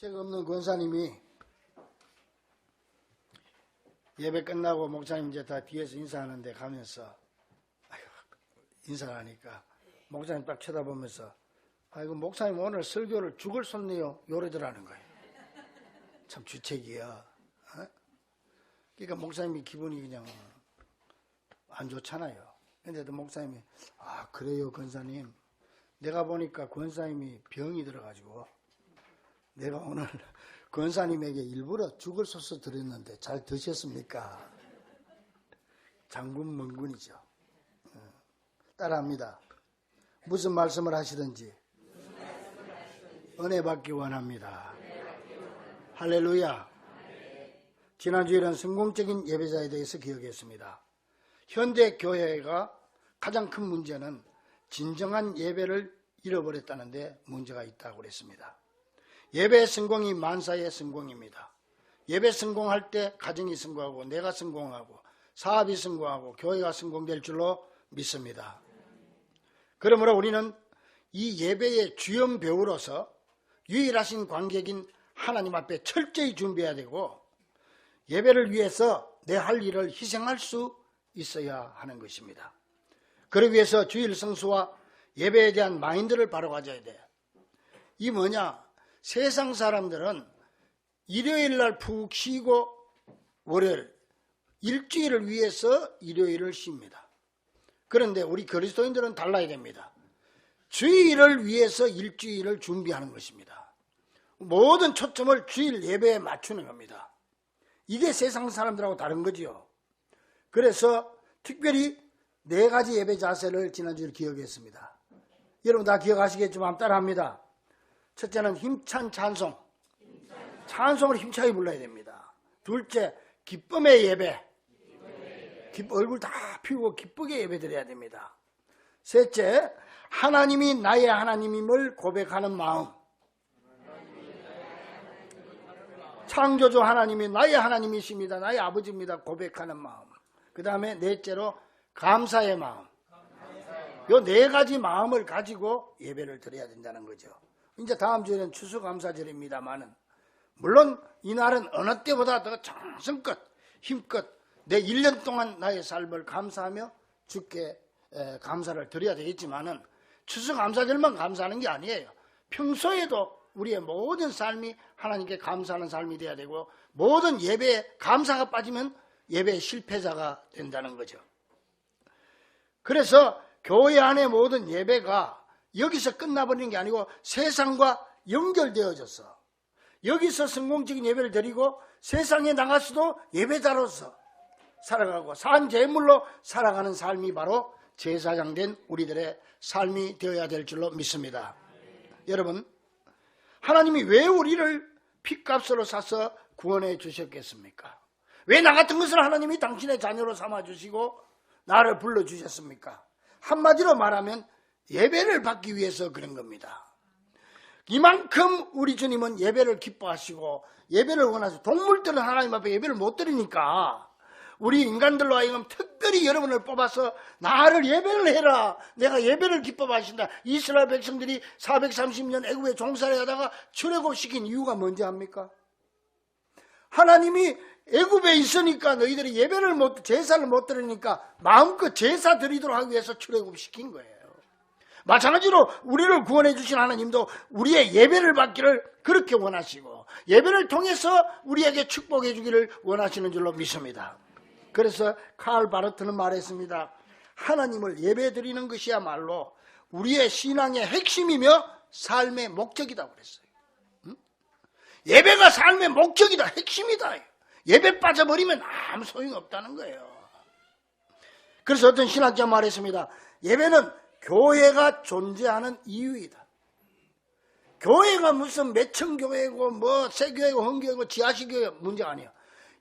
책 없는 권사님이 예배 끝나고 목사님 이제 다 뒤에서 인사하는데 가면서 아이고, 인사를 하니까 목사님 딱 쳐다보면서 아이고 목사님 오늘 설교를 죽을 쏟네요 요래더라는 거예요. 참 주책이야. 어? 그러니까 목사님이 기분이 그냥 안 좋잖아요. 근데도 목사님이 아 그래요 권사님 내가 보니까 권사님이 병이 들어가지고 내가 오늘 권사님에게 일부러 죽을 소스 드렸는데 잘 드셨습니까? 장군 મં군이죠. 어, 따라합니다. 무슨 말씀을 하시든지 은혜 받기 원합니다. 할렐루야. 지난주에는 성공적인 예배자에 대해서 기억했습니다. 현대 교회가 가장 큰 문제는 진정한 예배를 잃어버렸다는데 문제가 있다고 그랬습니다. 예배 성공이 만사의 성공입니다. 예배 성공할 때 가정이 성공하고 내가 성공하고 사업이 성공하고 교회가 성공될 줄로 믿습니다. 그러므로 우리는 이 예배의 주연 배우로서 유일하신 관객인 하나님 앞에 철저히 준비해야 되고 예배를 위해서 내 할 일을 희생할 수 있어야 하는 것입니다. 그러기 위해서 주일 성수와 예배에 대한 마인드를 바로 가져야 돼. 이 뭐냐? 세상 사람들은 일요일 날 푹 쉬고 월요일 일주일을 위해서 일요일을 쉽니다. 그런데 우리 그리스도인들은 달라야 됩니다. 주일을 위해서 일주일을 준비하는 것입니다. 모든 초점을 주일 예배에 맞추는 겁니다. 이게 세상 사람들하고 다른 거지요. 그래서 특별히 네 가지 예배 자세를 지난주에 기억했습니다. 여러분 다 기억하시겠지만 따라합니다. 첫째는 힘찬 찬송. 찬송을 힘차게 불러야 됩니다. 둘째, 기쁨의 예배. 얼굴 다 피우고 기쁘게 예배 드려야 됩니다. 셋째, 하나님이 나의 하나님임을 고백하는 마음. 창조주 하나님이 나의 하나님이십니다. 나의 아버지입니다. 고백하는 마음. 그 다음에 넷째로 감사의 마음. 요 네 가지 마음을 가지고 예배를 드려야 된다는 거죠. 이제 다음 주에는 추수감사절입니다만은 물론 이날은 어느 때보다 더 정성껏 힘껏 내 1년 동안 나의 삶을 감사하며 주께 에, 감사를 드려야 되겠지만은 추수감사절만 감사하는 게 아니에요. 평소에도 우리의 모든 삶이 하나님께 감사하는 삶이 돼야 되고 모든 예배에 감사가 빠지면 예배의 실패자가 된다는 거죠. 그래서 교회 안의 모든 예배가 여기서 끝나버리는 게 아니고 세상과 연결되어져서 여기서 성공적인 예배를 드리고 세상에 나가서도 예배자로서 살아가고 산 제물로 살아가는 삶이 바로 제사장 된 우리들의 삶이 되어야 될 줄로 믿습니다. 여러분, 하나님이 왜 우리를 핏값으로 사서 구원해 주셨겠습니까? 왜 나 같은 것을 하나님이 당신의 자녀로 삼아 주시고 나를 불러 주셨습니까? 한마디로 말하면 예배를 받기 위해서 그런 겁니다. 이만큼 우리 주님은 예배를 기뻐하시고 예배를 원하시고 동물들은 하나님 앞에 예배를 못 드리니까 우리 인간들로 하여금 특별히 여러분을 뽑아서 나를 예배를 해라. 내가 예배를 기뻐하신다. 이스라엘 백성들이 430년 애굽에 종살이 하다가 출애굽시킨 이유가 뭔지 압니까? 하나님이 애굽에 있으니까 너희들이 예배를 못 제사를 못 드리니까 마음껏 제사 드리도록 하기 위해서 출애굽시킨 거예요. 마찬가지로 우리를 구원해 주신 하나님도 우리의 예배를 받기를 그렇게 원하시고 예배를 통해서 우리에게 축복해 주기를 원하시는 줄로 믿습니다. 그래서 칼 바르트는 말했습니다. 하나님을 예배 드리는 것이야말로 우리의 신앙의 핵심이며 삶의 목적이다 그랬어요. 응? 예배가 삶의 목적이다, 핵심이다. 예배 빠져버리면 아무 소용 없다는 거예요. 그래서 어떤 신학자 말했습니다. 예배는 교회가 존재하는 이유이다. 교회가 무슨 매천교회고 뭐 세교회고 헌교회고 지하시교회 문제가 아니야.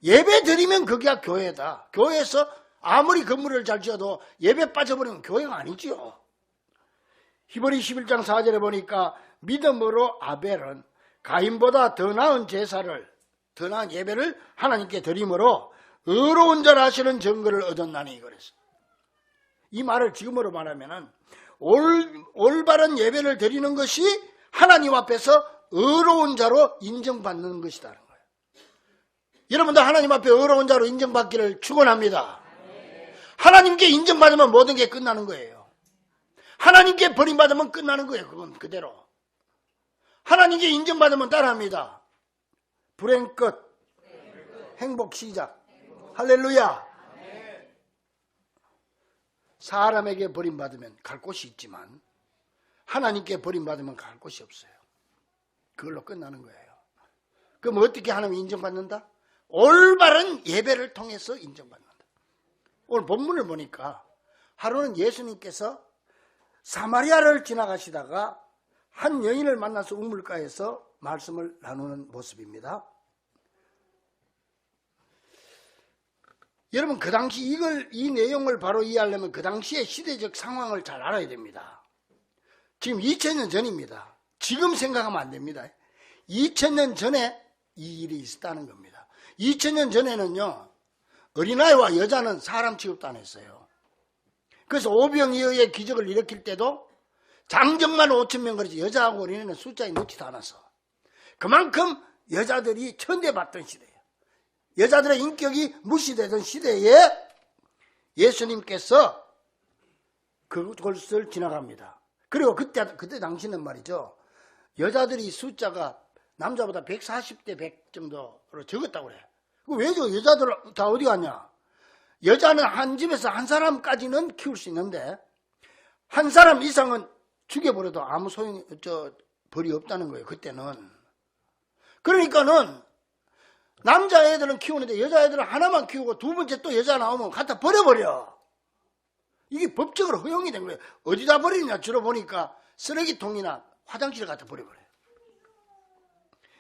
예배 드리면 그게 교회다. 교회에서 아무리 건물을 잘 지어도 예배 빠져버리면 교회가 아니지요. 히브리 11장 4절에 보니까 믿음으로 아벨은 가인보다 더 나은 제사를 더 나은 예배를 하나님께 드림으로 의로운 자 하시는 증거를 얻었나니 그랬어. 이 말을 지금으로 말하면은 올, 올바른 예배를 드리는 것이 하나님 앞에서 의로운 자로 인정받는 것이다 는 거예요. 여러분도 하나님 앞에 의로운 자로 인정받기를 축원합니다. 하나님께 인정받으면 모든 게 끝나는 거예요. 하나님께 버림받으면 끝나는 거예요. 그건 그대로. 하나님께 인정받으면 따라합니다. 불행 끝. 행복 시작. 할렐루야. 사람에게 버림받으면 갈 곳이 있지만 하나님께 버림받으면 갈 곳이 없어요. 그걸로 끝나는 거예요. 그럼 어떻게 하나님 인정받는다? 올바른 예배를 통해서 인정받는다. 오늘 본문을 보니까 하루는 예수님께서 사마리아를 지나가시다가 한 여인을 만나서 우물가에서 말씀을 나누는 모습입니다. 여러분 그 당시 이걸 이 내용을 바로 이해하려면 그 당시의 시대적 상황을 잘 알아야 됩니다. 지금 2000년 전입니다. 지금 생각하면 안 됩니다. 2000년 전에 이 일이 있었다는 겁니다. 2000년 전에는요. 어린아이와 여자는 사람 취급도 안 했어요. 그래서 오병이어의 기적을 일으킬 때도 장정만 5천 명 그러지 여자하고 어린애는 숫자에 넣지도 않았어. 그만큼 여자들이 천대받던 시대예요. 여자들의 인격이 무시되던 시대에 예수님께서 그것을 지나갑니다. 그리고 그때 그때 당시는 말이죠. 여자들이 숫자가 남자보다 140대 100 정도로 적었다고 그래. 왜저 여자들 다 어디 갔냐? 여자는 한 집에서 한 사람까지는 키울 수 있는데 한 사람 이상은 죽여버려도 아무 소용 저 벌이 없다는 거예요. 그때는. 그러니까는 남자애들은 키우는데 여자애들은 하나만 키우고 두 번째 또 여자 나오면 갖다 버려버려. 이게 법적으로 허용이 된 거예요. 어디다 버리냐 주로 보니까 쓰레기통이나 화장실에 갖다 버려버려요.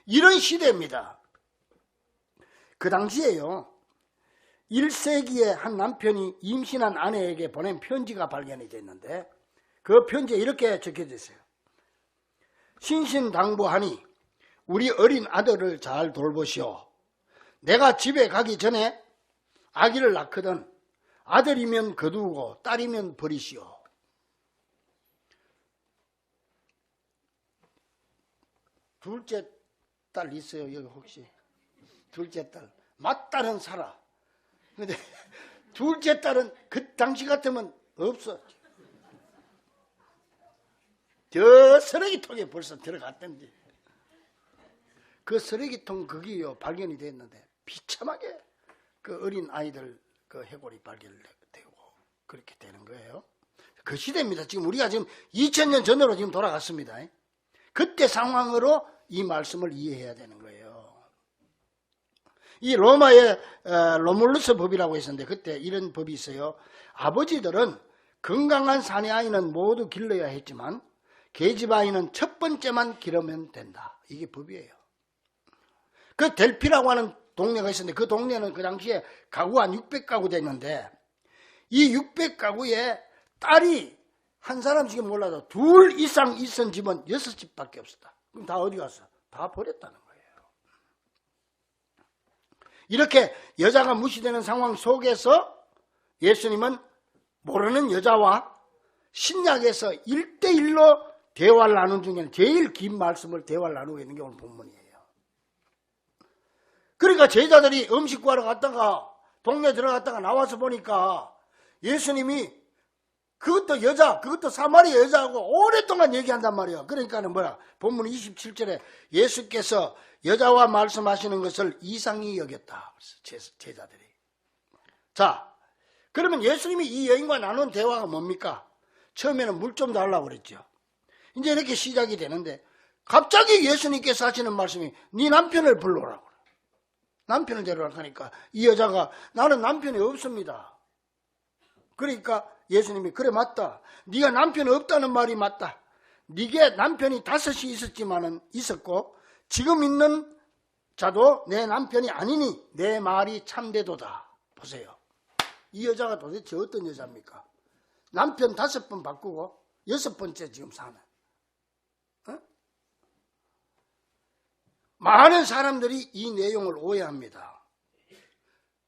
이런 시대입니다. 그 당시에요. 1세기에 한 남편이 임신한 아내에게 보낸 편지가 발견이 됐는데 그 편지에 이렇게 적혀져 있어요. 신신당부하니 우리 어린 아들을 잘 돌보시오. 내가 집에 가기 전에 아기를 낳거든. 아들이면 거두고 딸이면 버리시오. 둘째 딸 있어요 여기 혹시? 둘째 딸. 맞딸은 살아 근데 둘째 딸은 그 당시 같으면 없어. 저 쓰레기통에 벌써 들어갔던데. 그 쓰레기통 거기요 발견이 됐는데 비참하게 그 어린 아이들 그 해골이 발견되고 그렇게 되는 거예요. 그 시대입니다. 지금 우리가 지금 2000년 전으로 지금 돌아갔습니다. 그때 상황으로 이 말씀을 이해해야 되는 거예요. 이 로마의 어, 로물루스 법이라고 있었는데 그때 이런 법이 있어요. 아버지들은 건강한 사내 아이는 모두 길러야 했지만 계집 아이는 첫 번째만 기르면 된다. 이게 법이에요. 그 델피라고 하는 동네가 있었는데 그 동네는 그 당시에 가구가 한 600가구 됐는데 이 600가구에 딸이 한 사람씩 몰라도 둘 이상 있은 집은 여섯 집밖에 없었다. 그럼 다 어디 갔어? 다 버렸다는 거예요. 이렇게 여자가 무시되는 상황 속에서 예수님은 모르는 여자와 신약에서 1대1로 대화를 나눈 중에는 제일 긴 말씀을 대화를 나누고 있는 게 오늘 본문이에요. 그러니까 제자들이 음식 구하러 갔다가 동네 들어갔다가 나와서 보니까 예수님이 그것도 여자, 그것도 사마리아 여자하고 오랫동안 얘기한단 말이야. 그러니까는 뭐야? 본문 27절에 예수께서 여자와 말씀하시는 것을 이상히 여겼다. 제자들이. 자, 그러면 예수님이 이 여인과 나눈 대화가 뭡니까? 처음에는 물 좀 달라고 그랬죠. 이제 이렇게 시작이 되는데 갑자기 예수님께서 하시는 말씀이 네 남편을 불러오라고. 남편을 데려라 하니까 이 여자가 나는 남편이 없습니다. 그러니까 예수님이 그래 맞다. 네가 남편이 없다는 말이 맞다. 네게 남편이 다섯이 있었지만은 있었고 지금 있는 자도 내 남편이 아니니 내 말이 참되도다. 보세요. 이 여자가 도대체 어떤 여자입니까? 남편 다섯 번 바꾸고 여섯 번째 지금 사는. 많은 사람들이 이 내용을 오해합니다.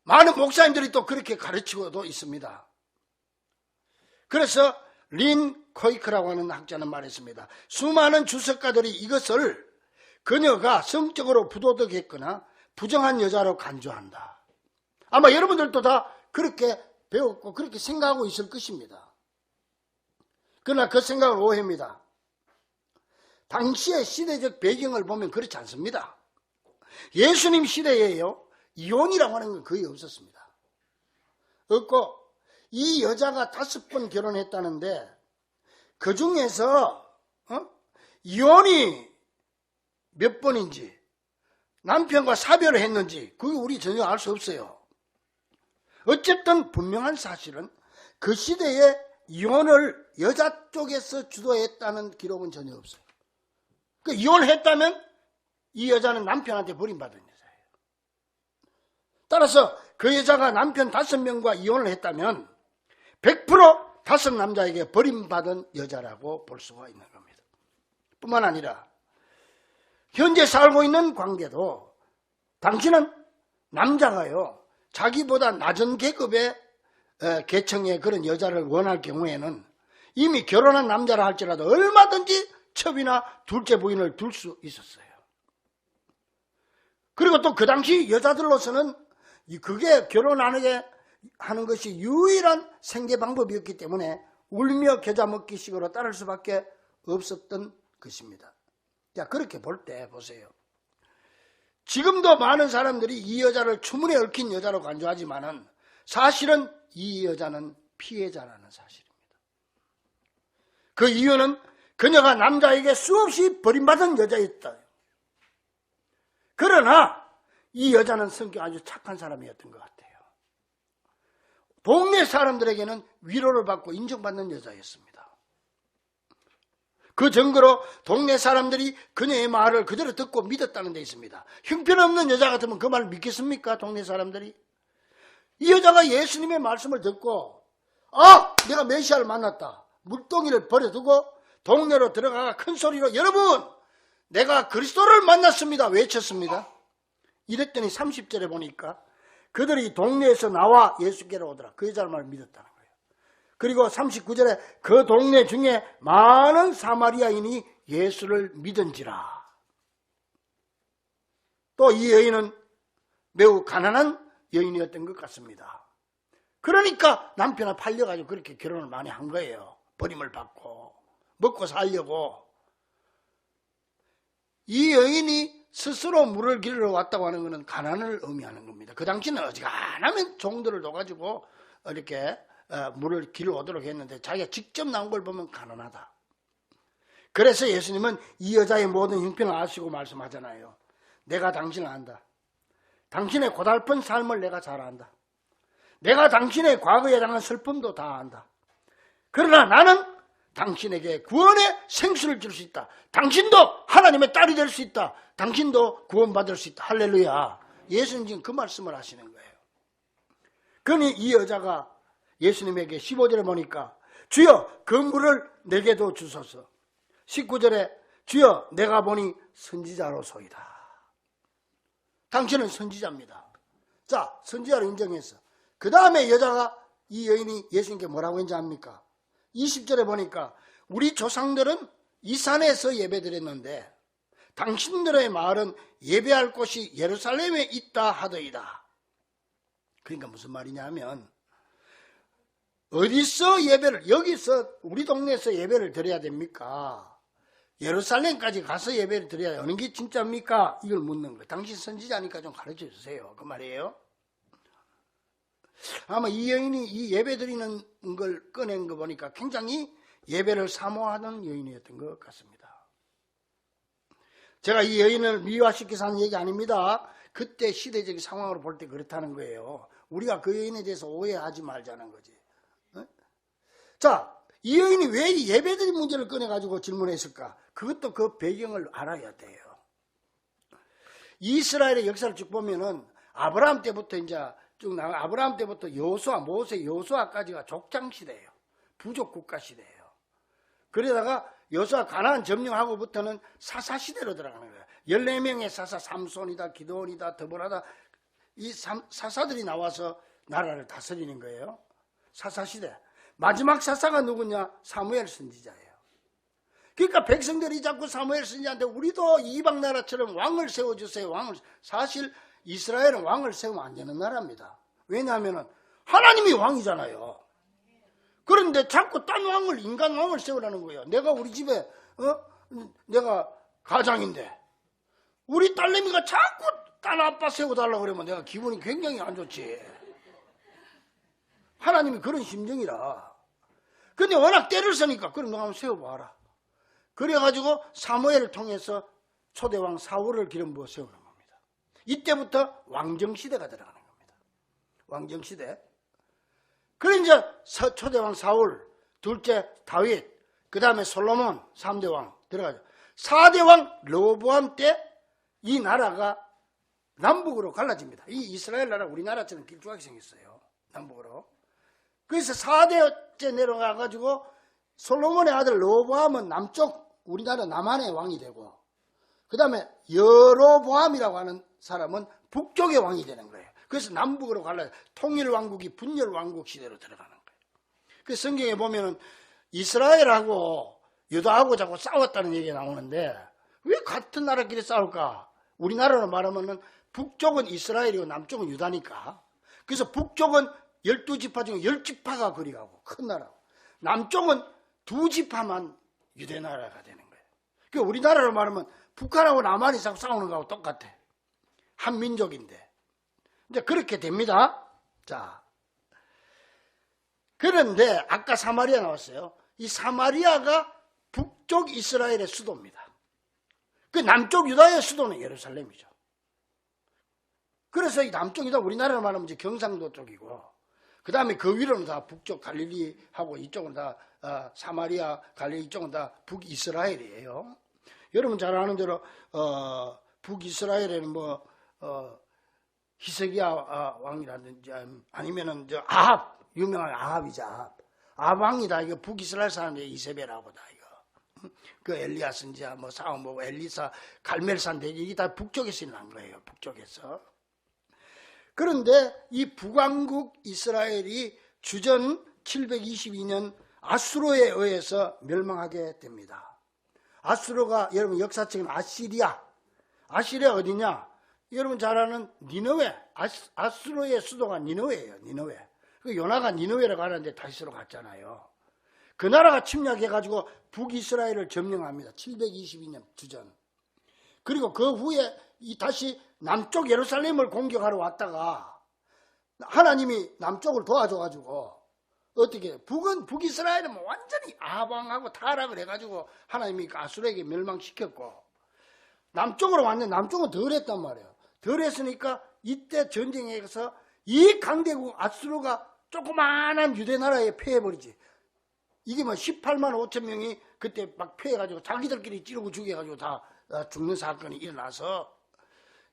많은 목사님들이 또 그렇게 가르치고도 있습니다. 그래서 린 코이크라고 하는 학자는 말했습니다. 수많은 주석가들이 이것을 그녀가 성적으로 부도덕했거나 부정한 여자로 간주한다. 아마 여러분들도 다 그렇게 배웠고 그렇게 생각하고 있을 것입니다. 그러나 그 생각은 오해입니다. 당시의 시대적 배경을 보면 그렇지 않습니다. 예수님 시대에요. 이혼이라고 하는 건 거의 없었습니다. 없고 이 여자가 다섯 번 결혼했다는데 그 중에서 어? 이혼이 몇 번인지 남편과 사별을 했는지 그게 우리 전혀 알 수 없어요. 어쨌든 분명한 사실은 그 시대에 이혼을 여자 쪽에서 주도했다는 기록은 전혀 없어요. 그 이혼했다면 이 여자는 남편한테 버림받은 여자예요. 따라서 그 여자가 남편 다섯 명과 이혼을 했다면 100% 다섯 남자에게 버림받은 여자라고 볼 수가 있는 겁니다. 뿐만 아니라 현재 살고 있는 관계도 당신은 남자가요 자기보다 낮은 계급의 에, 계층의 그런 여자를 원할 경우에는 이미 결혼한 남자라 할지라도 얼마든지 첩이나 둘째 부인을 둘 수 있었어요. 그리고 또 그 당시 여자들로서는 이 그게 결혼하는 하는 것이 유일한 생계 방법이었기 때문에 울며 겨자 먹기식으로 따를 수밖에 없었던 것입니다. 자, 그렇게 볼 때 보세요. 지금도 많은 사람들이 이 여자를 추문에 얽힌 여자로 간주하지만은 사실은 이 여자는 피해자라는 사실입니다. 그 이유는 그녀가 남자에게 수없이 버림받은 여자였다. 그러나 이 여자는 성격 아주 착한 사람이었던 것 같아요. 동네 사람들에게는 위로를 받고 인정받는 여자였습니다. 그 증거로 동네 사람들이 그녀의 말을 그대로 듣고 믿었다는 데 있습니다. 형편없는 여자 같으면 그 말을 믿겠습니까? 동네 사람들이? 이 여자가 예수님의 말씀을 듣고 아! 내가 메시아를 만났다. 물동이를 버려두고 동네로 들어가 큰 소리로 여러분! 내가 그리스도를 만났습니다. 외쳤습니다. 이랬더니 30절에 보니까 그들이 동네에서 나와 예수께로 오더라. 그 여자를 말 믿었다는 거예요. 그리고 39절에 그 동네 중에 많은 사마리아인이 예수를 믿은지라. 또 이 여인은 매우 가난한 여인이었던 것 같습니다. 그러니까 남편을 팔려가지고 그렇게 결혼을 많이 한 거예요. 버림을 받고 먹고 살려고. 이 여인이 스스로 물을 길러 왔다고 하는 것은 가난을 의미하는 겁니다. 그 당시는 어지간하면 종들을 둬가지고 이렇게 어, 물을 길러 오도록 했는데 자기가 직접 나온 걸 보면 가난하다. 그래서 예수님은 이 여자의 모든 형편을 아시고 말씀하잖아요. 내가 당신을 안다. 당신의 고달픈 삶을 내가 잘 안다. 내가 당신의 과거에 당한 슬픔도 다 안다. 그러나 나는 당신에게 구원의 생수를 줄 수 있다. 당신도 하나님의 딸이 될 수 있다. 당신도 구원받을 수 있다. 할렐루야. 예수님 지금 그 말씀을 하시는 거예요. 그러니 이 여자가 예수님에게 15절에 보니까 주여 그 물을 내게도 주소서. 19절에 주여 내가 보니 선지자로소이다. 당신은 선지자입니다. 자, 선지자로 인정했어. 그 다음에 여자가 이 여인이 예수님께 뭐라고 했는지 압니까? 20절에 보니까 우리 조상들은 이 산에서 예배드렸는데 당신들의 마을은 예배할 곳이 예루살렘에 있다 하더이다. 그러니까 무슨 말이냐면 어디서 예배를 여기서 우리 동네에서 예배를 드려야 됩니까? 예루살렘까지 가서 예배를 드려야 어느 게 진짜입니까? 이걸 묻는 거예요. 당신 선지자니까 좀 가르쳐 주세요. 그 말이에요. 아마 이 여인이 이 예배 드리는 걸 꺼낸 거 보니까 굉장히 예배를 사모하는 여인이었던 것 같습니다. 제가 이 여인을 미화시켜서 하는 얘기 아닙니다. 그때 시대적인 상황으로 볼 때 그렇다는 거예요. 우리가 그 여인에 대해서 오해하지 말자는 거지. 어? 자, 이 여인이 왜 예배드린 문제를 꺼내가지고 질문했을까? 그것도 그 배경을 알아야 돼요. 이스라엘의 역사를 쭉 보면은 아브라함 때부터 이제 쭉 나가 아브라함 때부터 여수아 모세 여수아까지가 족장 시대예요. 부족 국가 시대예요. 그러다가 여수아 가나안 점령하고부터는 사사 시대로 들어가는 거예요. 14명의 사사 삼손이다 기도원이다 더보라다 이 사사들이 나와서 나라를 다스리는 거예요. 사사 시대. 마지막 사사가 누구냐? 사무엘 선지자예요. 그러니까 백성들이 자꾸 사무엘 선지한테 우리도 이방 나라처럼 왕을 세워 주세요. 왕을 사실 이스라엘은 왕을 세우면 안 되는 나라입니다. 왜냐하면 하나님이 왕이잖아요. 그런데 자꾸 딴 왕을 인간 왕을 세우라는 거예요. 내가 우리 집에 어 내가 가장인데 우리 딸내미가 자꾸 딸 아빠 세워달라고 그러면 내가 기분이 굉장히 안 좋지. 하나님이 그런 심정이라. 근데 워낙 때를 쓰니까 그럼 너 한번 세워봐라. 그래가지고 사무엘을 통해서 초대왕 사울을 기름 부어 세우는. 이때부터 왕정시대가 들어가는 겁니다. 왕정시대. 그래 이제 서- 초대왕 사울, 둘째 다윗, 그 다음에 솔로몬, 3대 왕 들어가죠. 4대 왕 로보암 때 이 나라가 남북으로 갈라집니다. 이 이스라엘 나라 우리나라처럼 길쭉하게 생겼어요. 남북으로. 그래서 4대째 내려가가지고 솔로몬의 아들 로보암은 남쪽 우리나라 남한의 왕이 되고 그 다음에 여로보암이라고 하는 사람은 북쪽의 왕이 되는 거예요. 그래서 남북으로 갈라요. 통일 왕국이 분열 왕국 시대로 들어가는 거예요. 그 성경에 보면은 이스라엘하고 유다하고 자꾸 싸웠다는 얘기가 나오는데 왜 같은 나라끼리 싸울까? 우리나라로 말하면은 북쪽은 이스라엘이고 남쪽은 유다니까. 그래서 북쪽은 12지파 중에 10지파가 거리 가고 큰 나라. 남쪽은 두 지파만 유대 나라가 되는 거예요. 그 우리나라로 말하면 북한하고 남한이 싸우는 거하고 똑같아. 한 민족인데. 이제 그렇게 됩니다. 자. 그런데 아까 사마리아 나왔어요. 이 사마리아가 북쪽 이스라엘의 수도입니다. 그 남쪽 유다의 수도는 예루살렘이죠. 그래서 이 남쪽 유다 우리나라로 말하면 이제 경상도 쪽이고 그 다음에 그 위로는 다 북쪽 갈릴리하고 이쪽은 다 어, 사마리아 갈릴리 이쪽은 다 북이스라엘이에요. 여러분 잘 아는 대로 어, 북이스라엘에는 뭐 어, 히스기야 아, 왕이라든지 아니면은 저 아합 유명한 아합이자 아합 아합 왕이다 이거 북이스라엘 사람들이 이세벨하고다 이거 그 엘리야스인지 뭐 사움 뭐 엘리사 갈멜산 대지 이게 다 북쪽에서 일어난 거예요 북쪽에서 그런데 이 북왕국 이스라엘이 주전 722년 아수로에 의해서 멸망하게 됩니다. 아수로가 여러분 역사책은 아시리아. 아시리아 어디냐? 여러분 잘 아는 니너웨. 아스, 아수로의 수도가 니너웨예요. 니너웨. 그 요나가 니너웨로 가는데 다시로 갔잖아요. 그 나라가 침략해가지고 북이스라엘을 점령합니다. 722년 주전. 그리고 그 후에 이 다시 남쪽 예루살렘을 공격하러 왔다가 하나님이 남쪽을 도와줘가지고 어떻게 북은 북이스라엘은 뭐 완전히 아방하고 타락을 해가지고 하나님이 아수르에게 멸망시켰고 남쪽으로 왔는데 남쪽은 덜 했단 말이에요. 덜 했으니까 이때 전쟁에서 이 강대국 아수르가 조그마한 유대 나라에 패해버리지. 이게 뭐 18만 5천 명이 그때 막 패해가지고 자기들끼리 찌르고 죽여가지고 다 어, 죽는 사건이 일어나서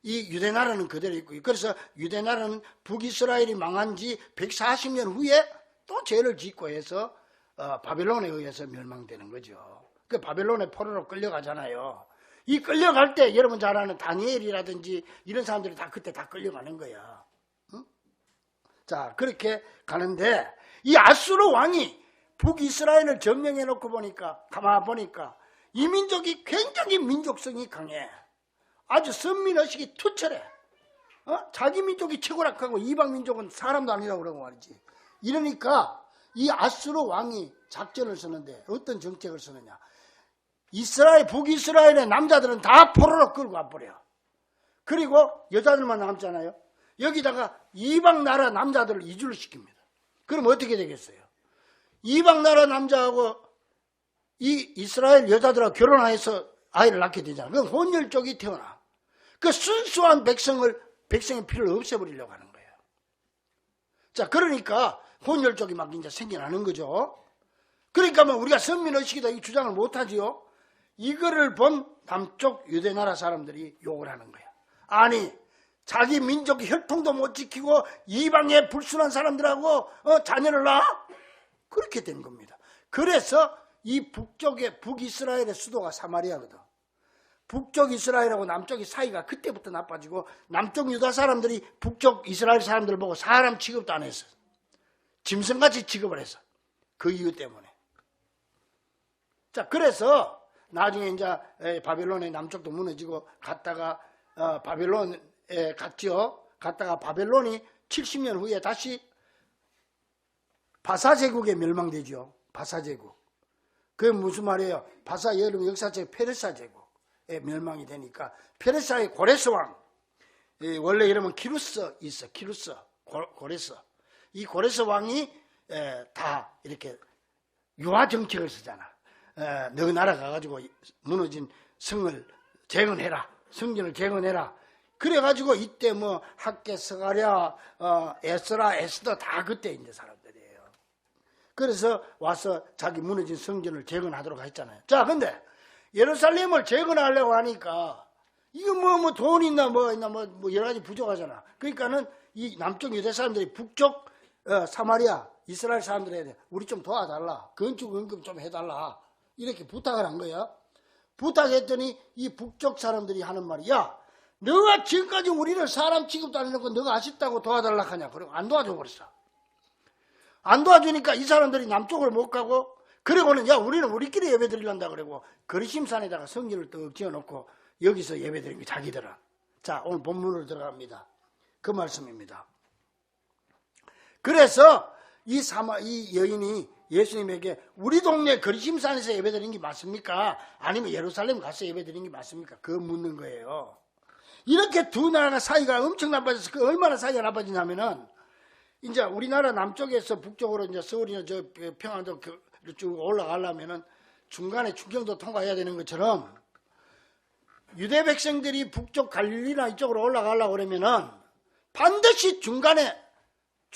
이 유대 나라는 그대로 있고 그래서 유대 나라는 북이스라엘이 망한 지 140년 후에 또 죄를 짓고 해서 어, 바벨론에 의해서 멸망되는 거죠. 그 바벨론의 포로로 끌려가잖아요. 이 끌려갈 때 여러분 잘 아는 다니엘이라든지 이런 사람들이 다 그때 다 끌려가는 거야. 응? 자 그렇게 가는데 이 아수르 왕이 북이스라엘을 점령해 놓고 보니까 가만 보니까 이 민족이 굉장히 민족성이 강해. 아주 선민의식이 투철해. 어? 자기 민족이 최고락하고 이방 민족은 사람도 아니라고 그러고 말이지. 이러니까 이 아수르 왕이 작전을 쓰는데 어떤 정책을 쓰느냐. 이스라엘, 북이스라엘의 남자들은 다 포로로 끌고 와버려. 그리고 여자들만 남잖아요. 여기다가 이방 나라 남자들을 이주를 시킵니다. 그럼 어떻게 되겠어요? 이방 나라 남자하고 이 이스라엘 여자들하고 결혼해서 아이를 낳게 되잖아. 그럼 혼혈족이 태어나. 그 순수한 백성을, 백성의 피를 없애버리려고 하는 거예요. 자, 그러니까 혼혈족이 막 이제 생겨나는 거죠. 그러니까 뭐 우리가 선민의식이다 이 주장을 못하지요. 이거를 본 남쪽 유대 나라 사람들이 욕을 하는 거야. 아니, 자기 민족 혈통도 못 지키고 이방의 불순한 사람들하고 어, 자녀를 낳아? 그렇게 된 겁니다. 그래서 이 북쪽의 북이스라엘의 수도가 사마리아거든. 북쪽 이스라엘하고 남쪽이 사이가 그때부터 나빠지고 남쪽 유다 사람들이 북쪽 이스라엘 사람들 보고 사람 취급도 안 했어. 짐승같이 취급을 했어. 그 이유 때문에. 자, 그래서 나중에 이제 에, 바벨론의 남쪽도 무너지고 갔다가 어, 바벨론에 갔죠. 갔다가 바벨론이 70년 후에 다시 바사 제국에 멸망되죠. 바사 제국. 그게 무슨 말이에요? 바사 여름 역사적 페르사 제국에 멸망이 되니까 페르사의 고레스 왕 예, 원래 이름은 키루스 있어. 키루스 고, 고레스. 이 고레스 왕이 에, 다 이렇게 유화 정책을 쓰잖아. 에, 너 나라 가가지고 무너진 성을 재건해라. 성전을 재건해라. 그래가지고 이때 뭐 학계 스가랴, 어, 에스라, 에스더 다 그때 이제 사람들이에요. 그래서 와서 자기 무너진 성전을 재건하도록 했잖아요. 자, 근데 예루살렘을 재건하려고 하니까 이거 뭐, 뭐 돈 있나 뭐 있나 뭐, 뭐 여러 가지 부족하잖아. 그러니까는 이 남쪽 유대 사람들이 북쪽 어, 사마리아 이스라엘 사람들에게 우리 좀 도와달라. 건축 은금 좀 해달라. 이렇게 부탁을 한 거야. 부탁했더니 이 북쪽 사람들이 하는 말이 야 너가 지금까지 우리를 사람 취급도 안 해놓고 너가 아쉽다고 도와달라 하냐. 그리고 안 도와줘 버렸어. 안 도와주니까 이 사람들이 남쪽을 못 가고 그리고는 야 우리는 우리끼리 예배 드리란다 그러고 그리심산에다가 성전을 떡 지어놓고 여기서 예배 드리는 게 자기들은 자 오늘 본문으로 들어갑니다 그 말씀입니다 그래서 이 사마 이 여인이 예수님에게 우리 동네 그리심산에서 예배 드리는 게 맞습니까? 아니면 예루살렘 가서 예배 드리는 게 맞습니까? 그 묻는 거예요. 이렇게 두 나라가 사이가 엄청 나빠져서 그 얼마나 사이가 나빠지냐면은 이제 우리나라 남쪽에서 북쪽으로 이제 서울이나 저 평안도 그쭉 올라가려면은 중간에 충청도 통과해야 되는 것처럼 유대 백성들이 북쪽 갈릴리나 이쪽으로 올라가려고 그러면은 반드시 중간에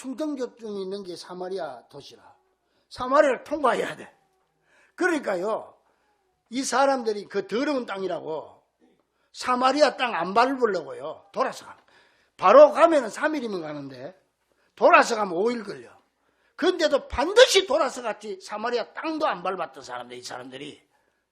충청교중이 있는 게 사마리아 도시라. 사마리아를 통과해야 돼. 그러니까요, 이 사람들이 그 더러운 땅이라고 사마리아 땅 안 밟으려고요. 돌아서 가. 바로 가면 은 3일이면 가는데 돌아서 가면 5일 걸려. 그런데도 반드시 돌아서 갔지 사마리아 땅도 안 밟았던 사람들 이 사람들이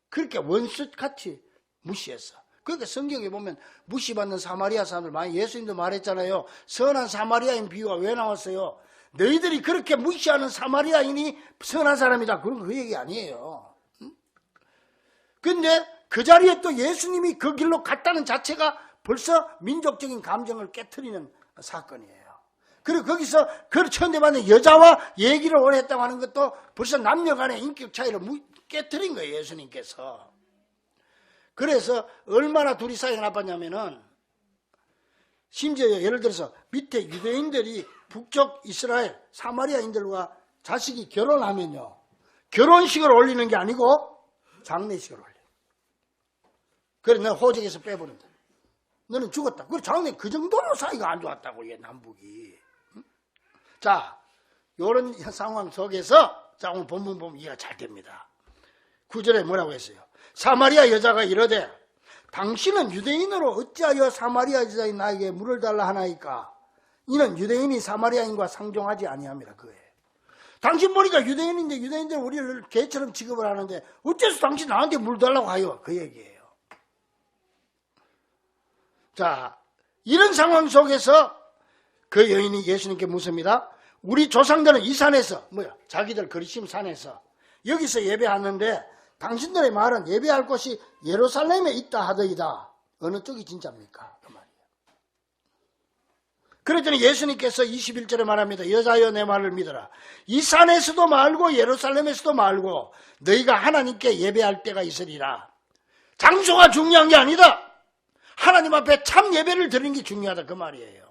그렇게 원수같이 무시했어. 그러니까 성경에 보면 무시받는 사마리아 사람들 많이 예수님도 말했잖아요. 선한 사마리아인 비유가 왜 나왔어요? 너희들이 그렇게 무시하는 사마리아인이 선한 사람이다. 그런 그 얘기 아니에요. 응? 근데 그 자리에 또 예수님이 그 길로 갔다는 자체가 벌써 민족적인 감정을 깨뜨리는 사건이에요. 그리고 거기서 그 천대받는 여자와 얘기를 오래 했다고 하는 것도 벌써 남녀 간의 인격 차이를 깨뜨린 거예요, 예수님께서. 그래서 얼마나 둘이 사이가 나빴냐면은 심지어 예를 들어서 밑에 유대인들이 북쪽 이스라엘 사마리아인들과 자식이 결혼하면요. 결혼식을 올리는 게 아니고 장례식을 올려. 그래, 내가 호적에서 빼버린다. 너는 죽었다. 그 장례 그 정도로 사이가 안 좋았다고, 얘 남북이. 자, 요런 상황 속에서 자, 오늘 본문 보면 이해가 잘 됩니다. 구절에 뭐라고 했어요? 사마리아 여자가 이러되 당신은 유대인으로 어찌하여 사마리아 여자인 나에게 물을 달라 하나이까? 이는 유대인이 사마리아인과 상종하지 아니함이라 그에. 당신 보니까 유대인인데 유대인들 우리를 개처럼 취급을 하는데 어째서 당신 나한테 물 달라고 하여? 그 얘기예요. 자, 이런 상황 속에서 그 여인이 예수님께 묻습니다. 우리 조상들은 이 산에서 뭐야? 자기들 그리심 산에서 여기서 예배하는데 당신들의 말은 예배할 곳이 예루살렘에 있다 하더이다. 어느 쪽이 진짜입니까? 그 말이에요. 그랬더니 예수님께서 21절에 말합니다. 여자여 내 말을 믿어라. 이 산에서도 말고 예루살렘에서도 말고 너희가 하나님께 예배할 때가 있으리라. 장소가 중요한 게 아니다. 하나님 앞에 참 예배를 드리는 게 중요하다. 그 말이에요.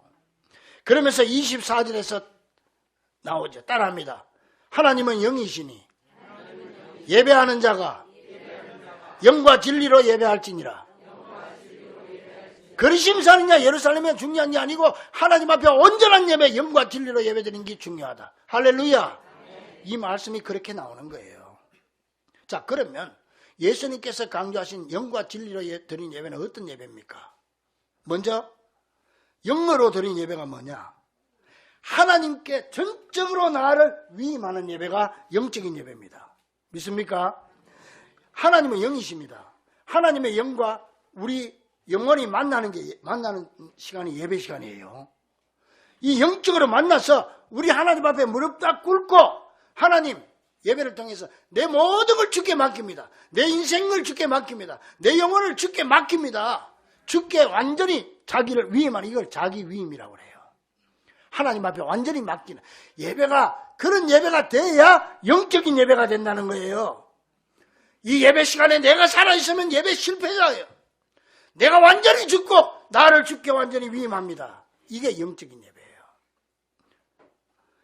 그러면서 24절에서 나오죠. 따라합니다. 하나님은 영이시니 예배하는 자가 영과 진리로 예배할지니라. 그리심산이냐 예루살렘이 중요한 게 아니고 하나님 앞에 온전한 예배 영과 진리로 예배드리는 게 중요하다. 할렐루야. 이 말씀이 그렇게 나오는 거예요. 자 그러면 예수님께서 강조하신 영과 진리로 예, 드린 예배는 어떤 예배입니까? 먼저 영어로 드린 예배가 뭐냐? 하나님께 전적으로 나를 위임하는 예배가 영적인 예배입니다. 믿습니까? 하나님은 영이십니다. 하나님의 영과 우리 영원히 만나는 게 만나는 시간이 예배 시간이에요. 이 영적으로 만나서 우리 하나님 앞에 무릎 딱 꿇고 하나님 예배를 통해서 내 모든 걸 주께 맡깁니다. 내 인생을 주께 맡깁니다. 내 영혼을 주께 맡깁니다. 주께 완전히 자기를 위임하는 이걸 자기 위임이라고 그래요. 하나님 앞에 완전히 맡기는 예배가 그런 예배가 돼야 영적인 예배가 된다는 거예요. 이 예배 시간에 내가 살아있으면 예배 실패자예요. 내가 완전히 죽고 나를 죽게 완전히 위임합니다. 이게 영적인 예배예요.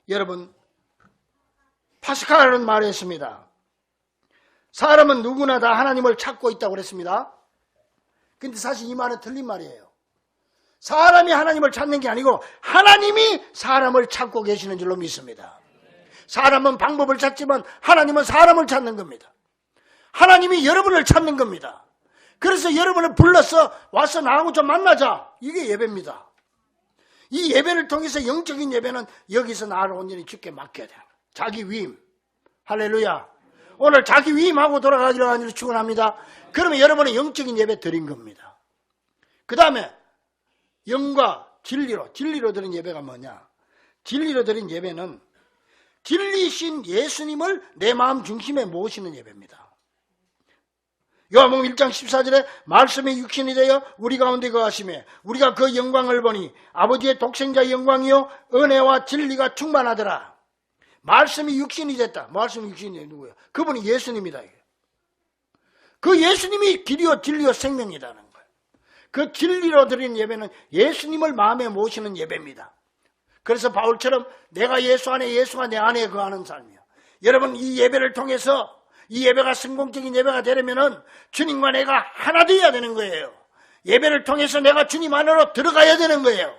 여러분 파스칼은 말했습니다. 사람은 누구나 다 하나님을 찾고 있다고 그랬습니다. 근데 사실 이 말은 틀린 말이에요. 사람이 하나님을 찾는 게 아니고 하나님이 사람을 찾고 계시는 줄로 믿습니다. 사람은 방법을 찾지만 하나님은 사람을 찾는 겁니다. 하나님이 여러분을 찾는 겁니다. 그래서 여러분을 불러서 와서 나하고 좀 만나자. 이게 예배입니다. 이 예배를 통해서 영적인 예배는 여기서 나를 온전히 죽게 맡겨야 돼요. 자기 위임. 할렐루야. 오늘 자기 위임하고 돌아가기로 하기로 축원합니다. 그러면 여러분은 영적인 예배 드린 겁니다. 그 다음에 영과 진리로 진리로 드린 예배가 뭐냐? 진리로 드린 예배는 진리신 예수님을 내 마음 중심에 모시는 예배입니다. 요한복음 1장 14절에 말씀이 육신이 되어 우리 가운데 거하심에 우리가 그 영광을 보니 아버지의 독생자 영광이요 은혜와 진리가 충만하더라. 말씀이 육신이 됐다. 말씀이 육신이 된 누구예요? 그분이 예수님이다. 그 예수님이 길이요 진리요 생명이라는 거예요. 그 진리로 드린 예배는 예수님을 마음에 모시는 예배입니다. 그래서 바울처럼 내가 예수 안에 예수가 내 안에 거하는 삶이요. 여러분 이 예배를 통해서 이 예배가 성공적인 예배가 되려면은 주님과 내가 하나 되어야 되는 거예요. 예배를 통해서 내가 주님 안으로 들어가야 되는 거예요.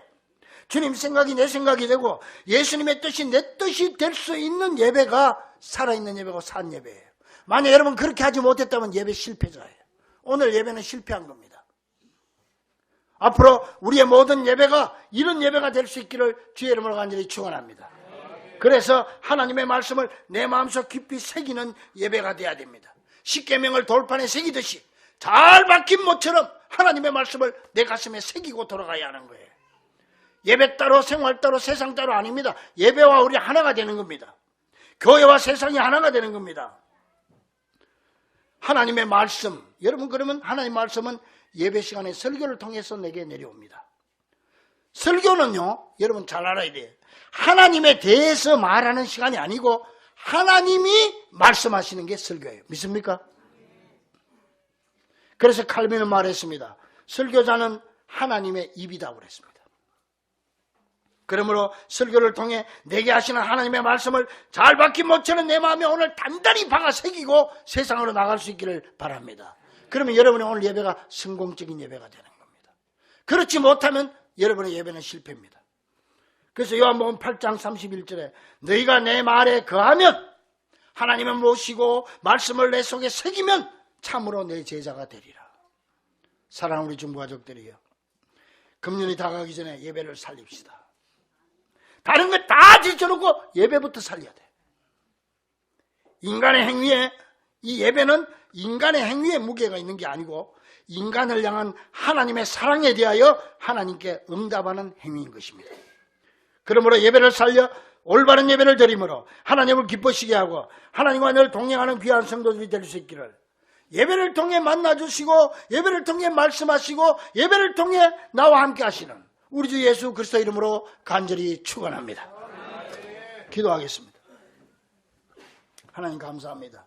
주님 생각이 내 생각이 되고 예수님의 뜻이 내 뜻이 될 수 있는 예배가 살아있는 예배고 산 예배예요. 만약 여러분 그렇게 하지 못했다면 예배 실패자예요. 오늘 예배는 실패한 겁니다. 앞으로 우리의 모든 예배가 이런 예배가 될 수 있기를 주의 이름으로 간절히 축원합니다. 그래서 하나님의 말씀을 내 마음속 깊이 새기는 예배가 돼야 됩니다. 십계명을 돌판에 새기듯이 잘 박힌 모처럼 하나님의 말씀을 내 가슴에 새기고 돌아가야 하는 거예요. 예배 따로 생활 따로 세상 따로 아닙니다. 예배와 우리 하나가 되는 겁니다. 교회와 세상이 하나가 되는 겁니다. 하나님의 말씀, 여러분 그러면 하나님의 말씀은 예배 시간에 설교를 통해서 내게 내려옵니다. 설교는요, 여러분 잘 알아야 돼요. 하나님에 대해서 말하는 시간이 아니고 하나님이 말씀하시는 게 설교예요. 믿습니까? 그래서 칼빈은 말했습니다. 설교자는 하나님의 입이다 그랬습니다. 그러므로 설교를 통해 내게 하시는 하나님의 말씀을 잘 박힌 못처럼 내 마음에 오늘 단단히 박아 새기고 세상으로 나갈 수 있기를 바랍니다. 그러면 여러분의 오늘 예배가 성공적인 예배가 되는 겁니다. 그렇지 못하면 여러분의 예배는 실패입니다. 그래서 요한복음 8장 31절에 너희가 내 말에 거하면 하나님을 모시고 말씀을 내 속에 새기면 참으로 내 제자가 되리라. 사랑하는 우리 중부 가족들이요. 금년이 다가가기 전에 예배를 살립시다. 다른 거 다 제쳐놓고 예배부터 살려야 돼. 인간의 행위에 이 예배는 인간의 행위에 무게가 있는 게 아니고 인간을 향한 하나님의 사랑에 대하여 하나님께 응답하는 행위인 것입니다. 그러므로 예배를 살려 올바른 예배를 드림으로 하나님을 기쁘시게 하고 하나님과 늘 동행하는 귀한 성도들이 될 수 있기를 예배를 통해 만나주시고 예배를 통해 말씀하시고 예배를 통해 나와 함께 하시는 우리 주 예수 그리스도 이름으로 간절히 축원합니다. 기도하겠습니다. 하나님 감사합니다.